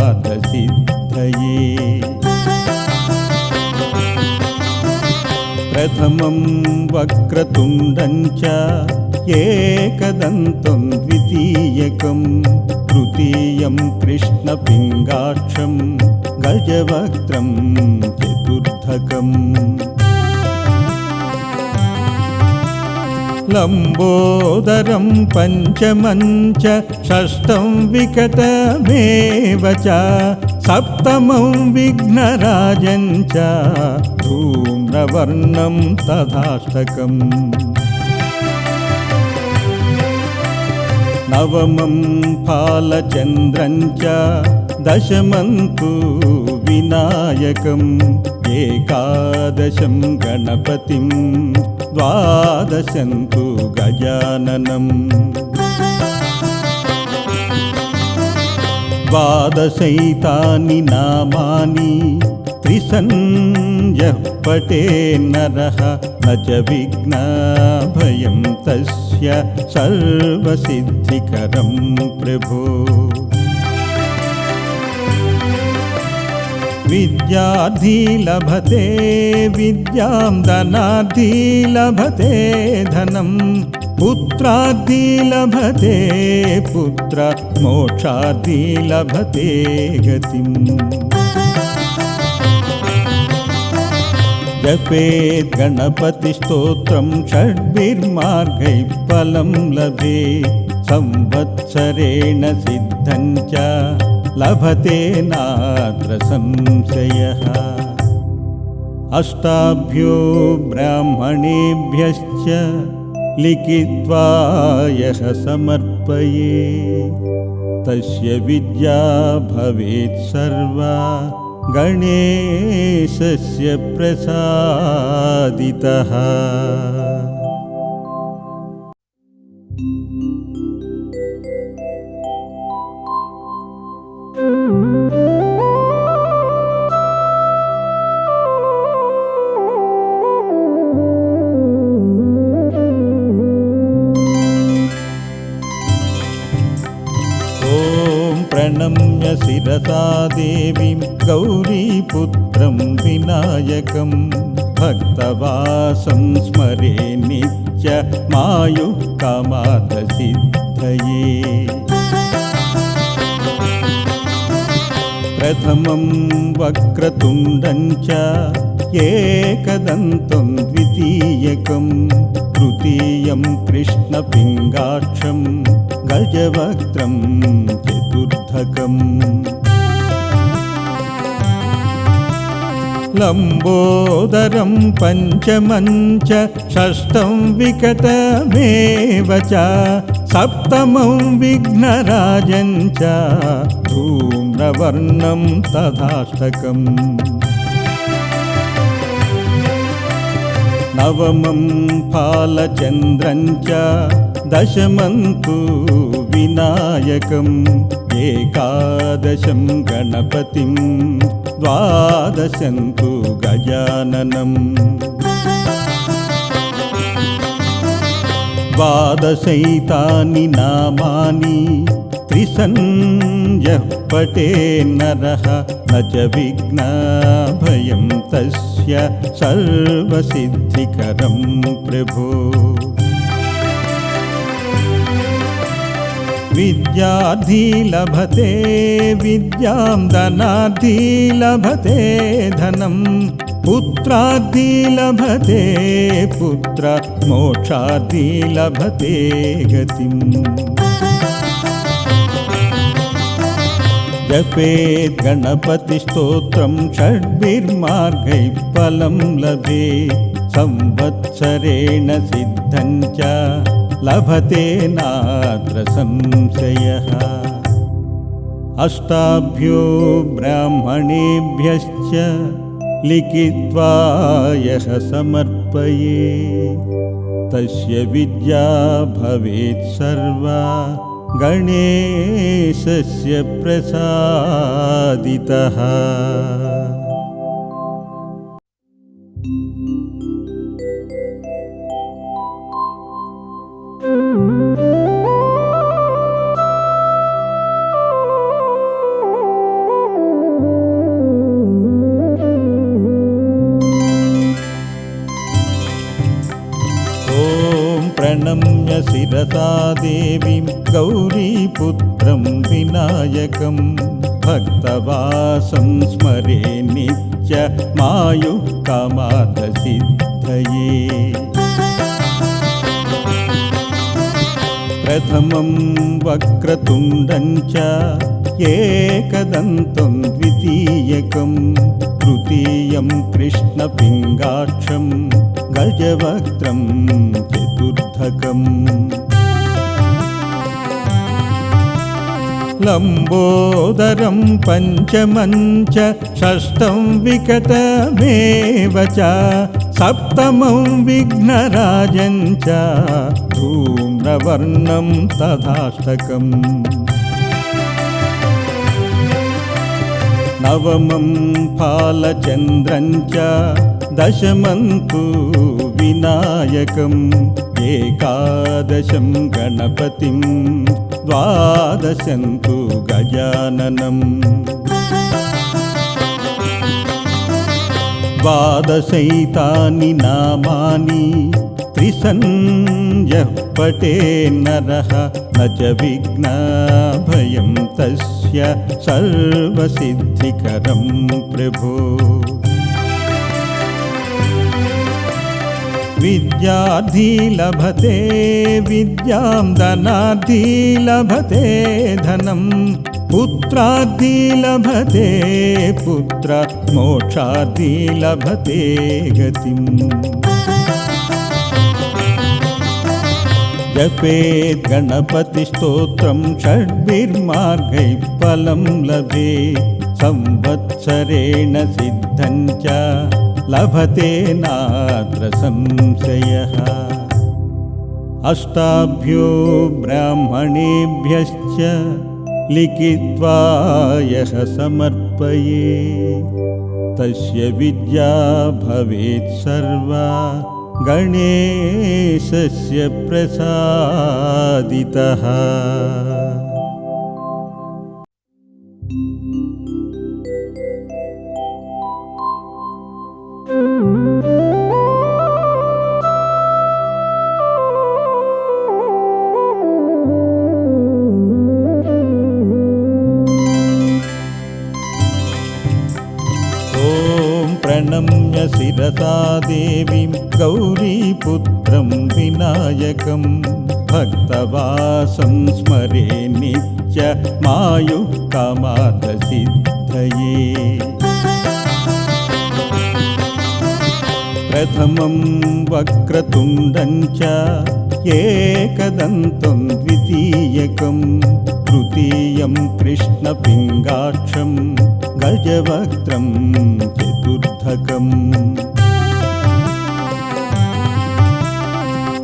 कामार्थसिद्धये प्रथमं वक्रतुण्डं च एकदन्तं द्वितीयकं तृतीयं कृष्णपिङ्गाक्षं गजवक्त्रं चतुर्थकम् लम्बोदरं पञ्चमं च षष्ठं विकटमेव च सप्तमं विघ्नराजं च धूम्रवर्णं तथाष्टकम् नवमं फालचन्द्रं च दशमं तु विनायकम् ఏకాదశం గణపతిం ద్వాదశంతు గజాననం. ద్వాదశైతాని నామాని త్రిసంజ పటే నర నచ విఘ్నాభయం తస్య సర్వసిద్ధికరం ప్రభో. विद्यार्थी लभते विद्यां धनार्थी लभते धनं पुत्रार्थी लभते पुत्र मोक्षार्थी लभते गतिम् जपेत् गणपतिस्तोत्रं षड्भिर्मार्गैः फलं लभे संवत्सरेण सिद्धं च लभते नात्र संशयः। अष्टाभ्यो ब्राह्मणेभ्यश्च लिखित्वा यः समर्पये। तस्य विद्या भवेत् सर्वा गणेशस्य प्रसादितः प्रणम्य शिरसा देवीं गौरीपुत्रं विनायकं भक्तवासं स्मरे नित्य मायुः कामार्थसिद्धये प्रथमं वक्रतुण्डं च एकदन्तं द्वितीयकं तृतीयं कृष्णपिङ्गाक्षं गजवक्त्रं लम्बोदरं पञ्चमं च षष्ठं विकटमेव च सप्तमं विघ्नराजं च धूम्रवर्णं तथाष्टकम्। नवमं फालचन्द्रं च दशमं तु विनायकम् एकादशं गणपतिं द्वादशं तु गजाननम् द्वादशैतानि नामानि त्रिसन्यः पटे नरः न च विघ्नाभयं तस्य सर्वसिद्धिकरं प्रभो विद्यार्थी लभते विद्यां धनार्थी लभते धनं पुत्रार्थी लभते पुत्र मोक्षार्थी लभते गतिम् जपेत् गणपतिस्तोत्रं षड्भिर्मार्गैः फलं लभे संवत्सरेण सिद्धं च लभते नात्र संशयः। अष्टाभ्यो ब्राह्मणेभ्यश्च लिखित्वा यः समर्पये। तस्य विद्या भवेत् सर्वा गणेशस्य प्रसादितः प्रणम्य शिरसा देवीं गौरीपुत्रं विनायकं भक्तवासं स्मरे नित्य मायुः कामादसिद्धये प्रथमं वक्रतुण्डं च एकदन्तं द्वितीयकं तृतीयं कृष्णपिङ्गाक्षं गजवक्त्रं चतुर्थकम् लम्बोदरं पञ्चमं च षष्ठं विकटमेव च सप्तमं विघ्नराजं च धूम्रवर्णं तथाष्टकम् नवमं फालचन्द्रं च दशमं तु विनायकम् एकादशं गणपतिं द्वादशं तु गजाननम् द्वादशैतानि नामानि त्रिसन्यः पटे नरः न च विघ्नाभयं तस्य सर्वसिद्धिकरं प्रभो विद्यार्थी लभते विद्यां धनार्थी लभते धनं पुत्रार्थी लभते पुत्र मोक्षार्थी लभते गतिम् जपेत् गणपतिस्तोत्रं षड्भिर्मार्गैः फलं लभे संवत्सरेण सिद्धं च लभते नात्र संशयः। अष्टाभ्यो ब्राह्मणेभ्यश्च लिखित्वा यः समर्पये। तस्य विद्या भवेत् सर्वा गणेशस्य प्रसादितः एकदन्तं द्वितीयकं तृतीयं कृष्णपिङ्गाक्षं गजवक्त्रं चतुर्थकम्।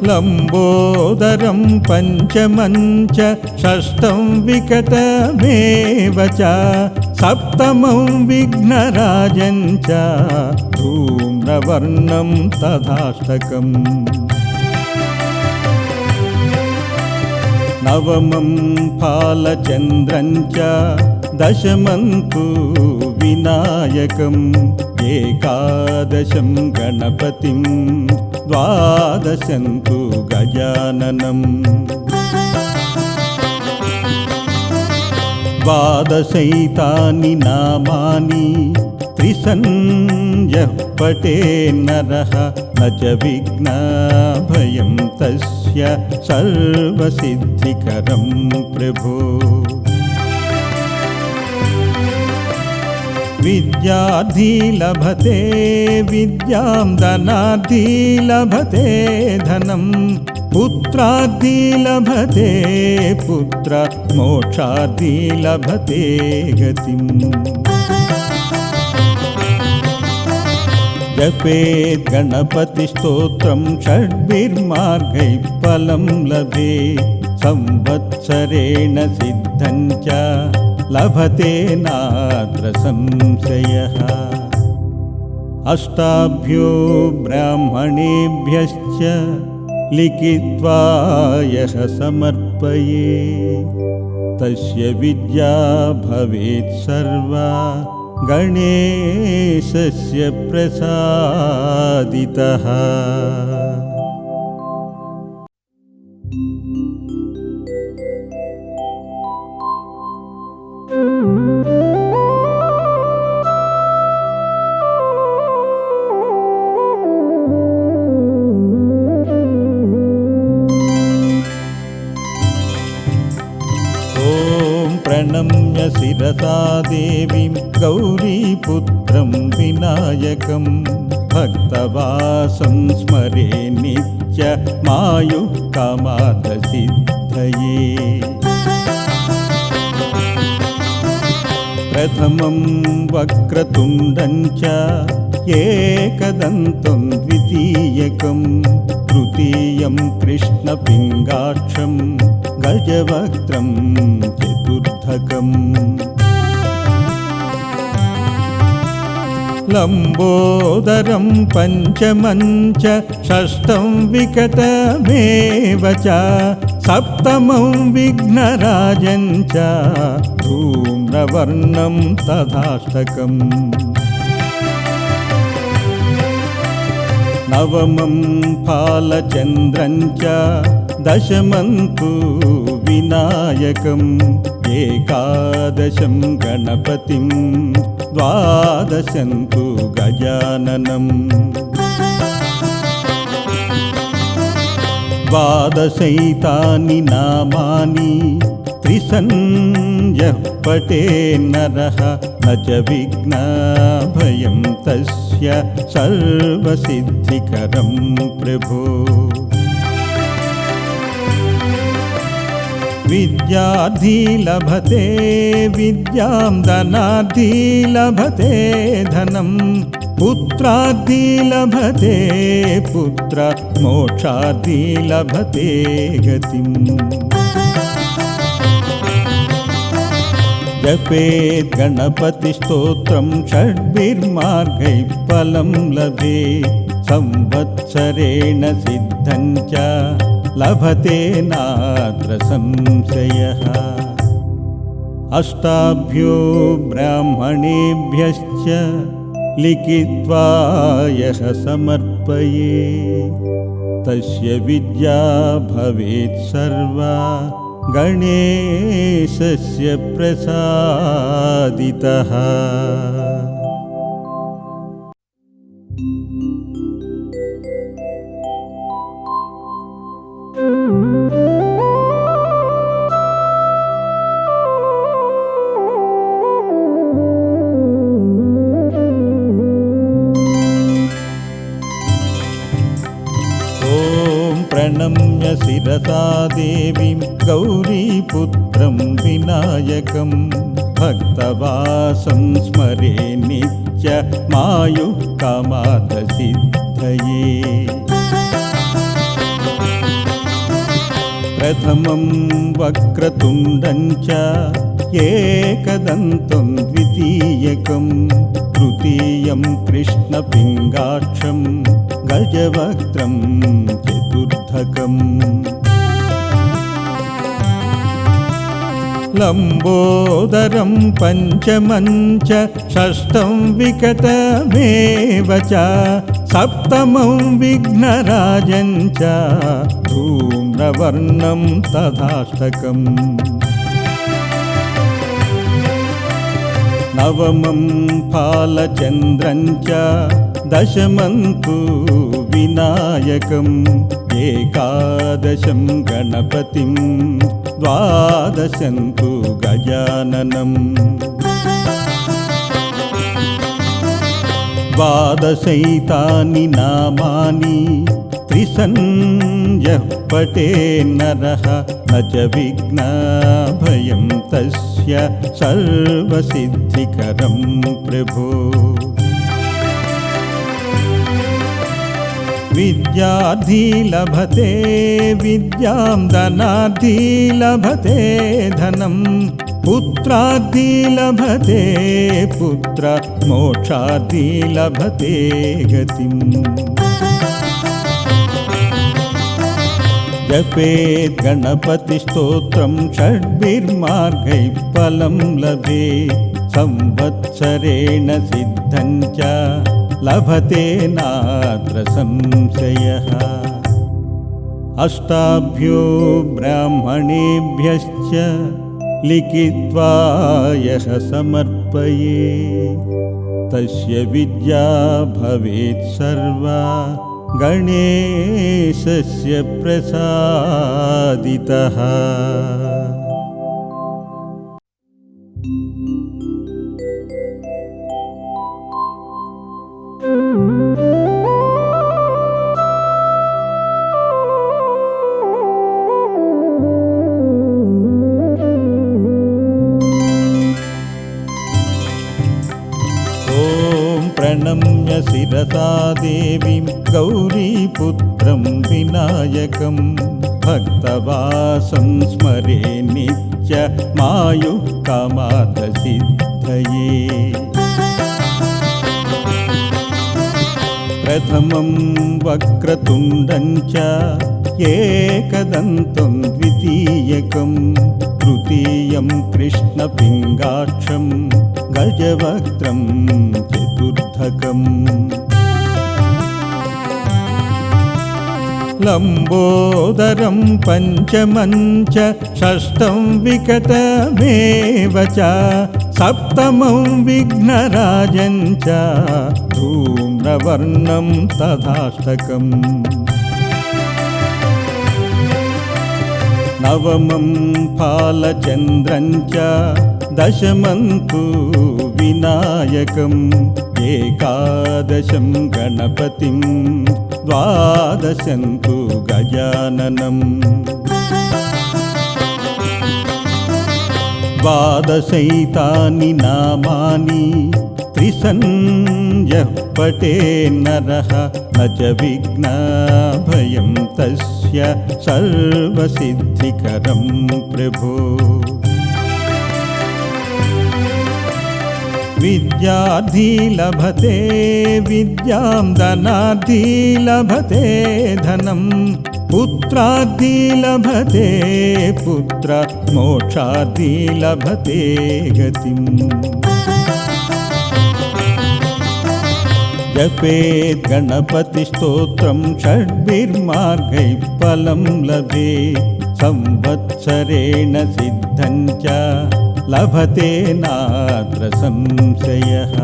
लम्बोदरं पञ्चमं च षष्ठं विकटमेव च सप्तमं विघ्नराजं च धूम्रवर्णं तथाष्टकम् नवमं फालचन्द्रं च दशमं तु विनायकम् एकादशं गणपतिं द्वादशं तु गजाननम् द्वादशैतानि नामानि त्रिसन्यः पटे नरः न च विघ्नाभयं तस्य सर्वसिद्धिकरं प्रभो। विद्यार्थी लभते विद्यां धनार्थी लभते धनं पुत्रार्थी लभते पुत्र मोक्षार्थी लभते गतिम्। जपेत् गणपतिस्तोत्रं षड्भिर्मार्गैः फलं लभे। संवत्सरेण सिद्धं च लभते नात्र संशयः अष्टाभ्यो ब्राह्मणेभ्यश्च लिखित्वा यः समर्पये। तस्य विद्या भवेत् सर्वा गणेशस्य प्रसादितः विनायकं भक्तवासं स्मरे नित्य मायुः प्रथमं वक्रतुण्डं च एकदन्तं द्वितीयकं तृतीयं चतुर्थकम्। लम्बोदरं पञ्चमं च षष्ठं विकटमेव च सप्तमं विघ्नराजं च धूम्रवर्णं तथाष्टकम् नवमं फालचन्द्रं च दशमं तु विनायकम् एकादशं गणपतिं ద్వాదశంతు గజాననం. ద్వాదశైతాని నామాని త్రిసంజ పటే నర నచ విఘ్నాభయం తస్య సర్వసిద్ధికరం ప్రభో. विद्यार्थी लभते विद्यां धनार्थी लभते धनं पुत्रार्थी लभते पुत्र मोक्षार्थी लभते गतिम् जपेत् गणपतिस्तोत्रं षड्भिर्मार्गैः फलं लभे संवत्सरेण सिद्धं च लभते नात्र संशयः। अष्टाभ्यो ब्राह्मणेभ्यश्च लिखित्वा यः समर्पये। तस्य विद्या भवेत् सर्वा गणेशस्य प्रसादितः कृष्णपिङ्गाक्षं गजवक्त्रं चतुर्थकम्। लम्बोदरं पञ्चमं च षष्ठं विकटमेव च सप्तमं विघ्नराजं च धूम्रवर्णं तथाष्टकम् नवमं फालचन्द्रं च दशमं तु विनायकम् एकादशं गणपतिं द्वादशं तु गजाननम् द्वादशैतानि नामानि त्रिसन्यः पटे नरः न च विघ्नभयं तस्य सर्वसिद्धिकरं प्रभो। विद्यार्थी लभते विद्यां धनार्थी लभते धनं पुत्रार्थी लभते पुत्र मोक्षार्थी लभते गतिम्। जपेत् गणपतिस्तोत्रं षड्भिर्मार्गैः फलं लभे संवत्सरेण सिद्धं च लभते नात्र संशयः। अष्टाभ्यो ब्राह्मणेभ्यश्च लिखित्वा यः समर्पये तस्य विद्या भवेत् सर्वा गणेशस्य प्रसादितः प्रणम्य शिरसा देवीं गौरीपुत्रं विनायकं भक्तवासं स्मरे नित्य मायुक्कामार्थसिद्धये प्रथमं वक्रतुण्डं च एकदन्तं द्वितीयकं तृतीयं कृष्णपिङ्गाक्षं गजवक्त्रं चतुर्थकम् लम्बोदरं पञ्चमं च षष्ठं विकटमेव च सप्तमं विघ्नराजं च धूम्रवर्णं तथाष्टकम् नवमं फालचन्द्रं च दशमं तु विनायकम् एकादशं गणपतिं द्वादशं तु गजाननम् द्वादशैतानि नामानि त्रिसन्यः पटे नरः न च विघ्नाभयं तस्य सर्वसिद्धिकरं प्रभो विद्यार्थी लभते विद्यां धनार्थी लभते धनं पुत्रार्थी लभते पुत्र मोक्षार्थी लभते गतिम् जपेत् गणपतिस्तोत्रं षड्भिर्मार्गैः फलं लभे संवत्सरेण सिद्धं च लभते नात्र संशयः।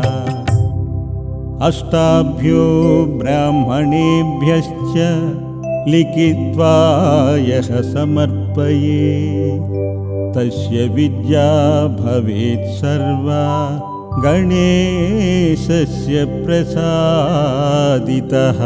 अष्टाभ्यो ब्राह्मणेभ्यश्च लिखित्वा यः समर्पये। तस्य विद्या भवेत् सर्वा गणेशस्य प्रसादितः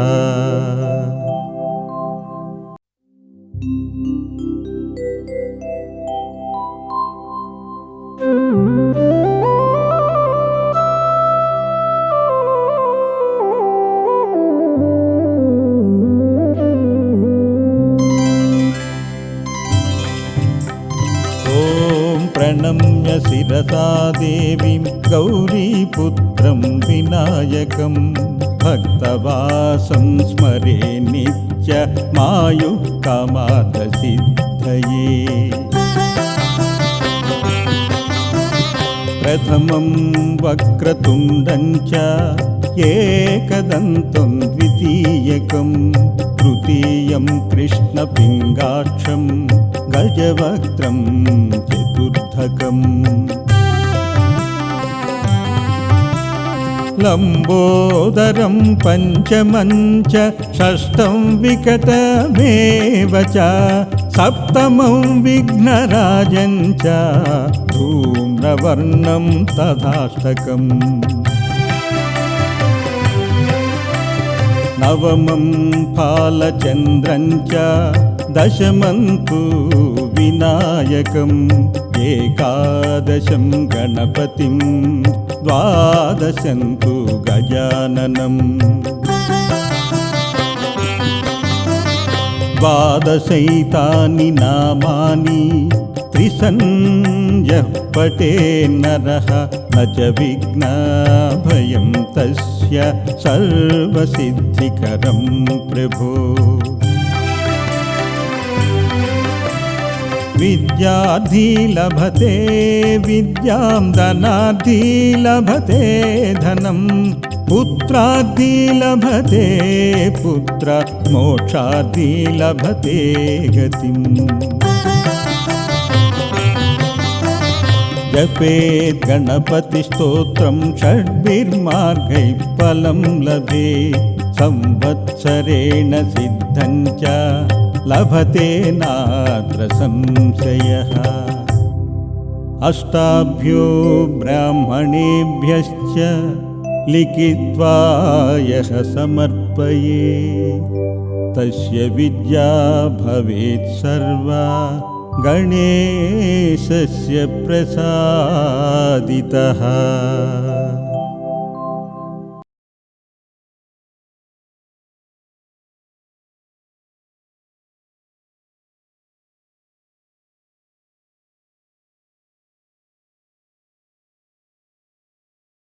प्रणम्य शिरसा देवीं गौरीपुत्रं विनायकं भक्तवासं स्मरे नित्य मायुक्कामार्थसिद्धये प्रथमं वक्रतुण्डं च एकदन्तं द्वितीयकं तृतीयं कृष्णपिङ्गाक्षं गजवक्त्रं चतुर्थकम् लम्बोदरं पञ्चमं च षष्ठं विकटमेव च सप्तमं विघ्नराजं च धूम्रवर्णं तथाष्टकम् नवमं फालचन्द्रं च दशमं तु विनायकम् एकादशं गणपतिं द्वादशं तु गजाननम् द्वादशैतानि नामानि त्रिसन्यः पटे नरः न च विघ्नाभयं तस्य सर्वसिद्धिकरं प्रभो विद्यार्थी लभते विद्यां धनार्थी लभते धनं। पुत्रार्थी लभते पुत्र मोक्षार्थी लभते गतिम्। जपेत् गणपतिस्तोत्रं षड्भिर्मार्गैः फलं लभे। संवत्सरेण सिद्धं च लभते नात्र संशयः। अष्टाभ्यो ब्राह्मणेभ्यश्च लिखित्वा यः समर्पये। तस्य विद्या भवेत् सर्वा गणेशस्य प्रसादितः